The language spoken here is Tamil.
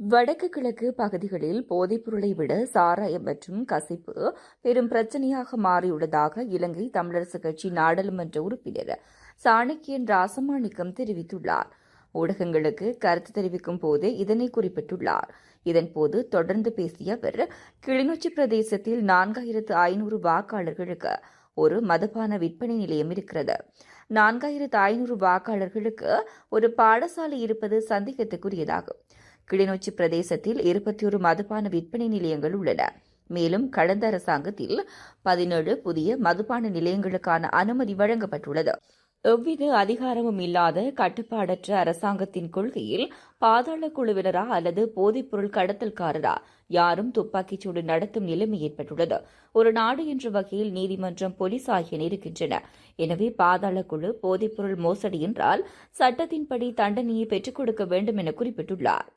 வடக்கு கிழக்கு பகுதிகளில் போதைப்பொருளை விட சாராயம் மற்றும் கசிப்பு பெரும் பிரச்சனையாக மாறியுள்ளதாக இலங்கை தமிழரசு கட்சி நாடாளுமன்ற உறுப்பினர் சாணக்கியன் ராசமாணிக்கம் தெரிவித்துள்ளார். ஊடகங்களுக்கு கருத்து தெரிவிக்கும் போது இதனை குறிப்பிட்டுள்ளார். இதன்போது தொடர்ந்து பேசிய அவர் கிளிநொச்சி பிரதேசத்தில் நான்காயிரத்து ஐநூறு வாக்காளர்களுக்கு ஒரு மதுபான விற்பனை நிலையம் இருக்கிறது. நான்காயிரத்து ஐநூறு வாக்காளர்களுக்கு ஒரு பாடசாலை இருப்பது சந்தேகத்துக்குரியதாகும். கிளிநொச்சி பிரதேசத்தில் இருபத்தி ஒரு மதுபான விற்பனை நிலையங்கள் உள்ளன. மேலும் கடந்த அரசாங்கத்தில் பதினேழு புதிய மதுபான நிலையங்களுக்கான அனுமதி வழங்கப்பட்டுள்ளது. எவ்வித அதிகாரமும் இல்லாத கட்டுப்பாடற்ற அரசாங்கத்தின் கொள்கையில் பாதாள குழுவினரா அல்லது போதைப்பொருள் கடத்தல்காரரா? யாரும் துப்பாக்கிச்சூடு நடத்தும் நிலைமை ஏற்பட்டுள்ளது. ஒரு நாடு என்ற வகையில் நீதிமன்றம் போலீஸ் ஆகியன இருக்கின்றன. எனவே பாதாள குழு போதைப்பொருள் மோசடி என்றால் சட்டத்தின்படி தண்டனையை பெற்றுக் கொடுக்க வேண்டும் என குறிப்பிட்டுள்ளார்.